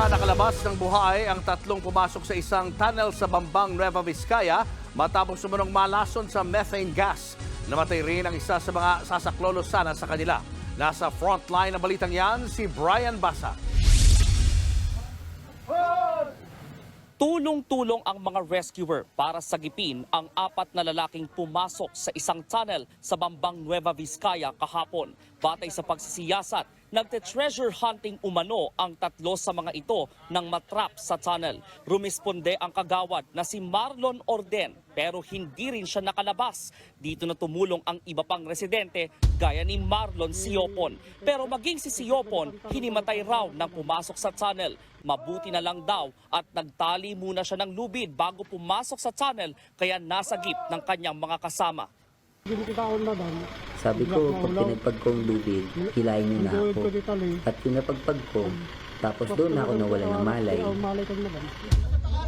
na nakalabas ng buhay ang tatlong pumasok sa isang tunnel sa Bambang, Nueva Vizcaya matapos sumunong malason sa methane gas. Namatay rin ang isa sa mga sasaklolo sana sa kanila. Nasa frontline ng balitang yan, si Brian Basa. Tulong-tulong ang mga rescuer para sagipin ang apat na lalaking pumasok sa isang tunnel sa Bambang Nueva Vizcaya kahapon. Batay sa pagsisiyasat, nagte-treasure hunting umano ang tatlo sa mga ito nang matrap sa tunnel. Rumisponde ang kagawad na si Marlon Orden pero hindi rin siya nakalabas. Dito na tumulong ang iba pang residente gaya ni Marlon Siopon. Pero maging si Siopon, hinimatay raw nang pumasok sa tunnel. Mabuti na lang daw at nagtali muna siya ng lubid bago pumasok sa tunnel kaya nasagip ng kanyang mga kasama. Ginikaon na dan. Sabi ko, pag pinagpag kong lubid, hilahin niyo na ako. At pinapagpag ko, tapos doon na ako nawala ng malay.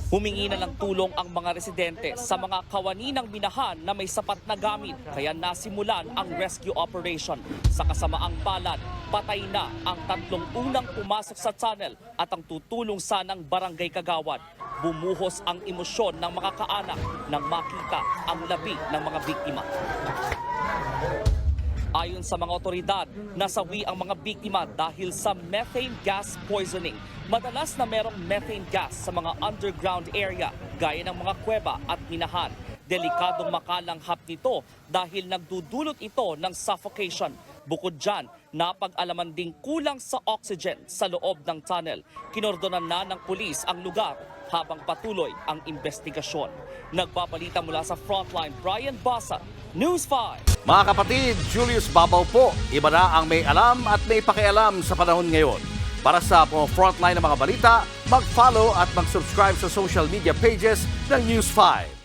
Humingi na ng tulong ang mga residente sa mga kawaninang binahan na may sapat na gamit kaya nasimulan ang rescue operation. Sa kasamaang palad, patay na ang tatlong unang pumasok sa tunnel at ang tutulong sanang barangay kagawad. Bumuhos ang emosyon ng mga kaanak nang makita ang labi ng mga biktima. Ayon sa mga otoridad, nasawi ang mga biktima dahil sa methane gas poisoning. Madalas na merong methane gas sa mga underground area gaya ng mga kuweba at minahan. Delikadong makalanghap nito dahil nagdudulot ito ng suffocation. Bukod dyan, napag-alaman ding kulang sa oxygen sa loob ng tunnel. Kinordonan na ng pulis ang lugar habang patuloy ang investigasyon. Nagbabalita mula sa Frontline, Brian Basa, News 5. Mga kapatid, Julius Babaw po. Iba na ang may alam at may pakialam sa panahon ngayon. Para sa mga frontline ng mga balita, mag-follow at mag-subscribe sa social media pages ng News 5.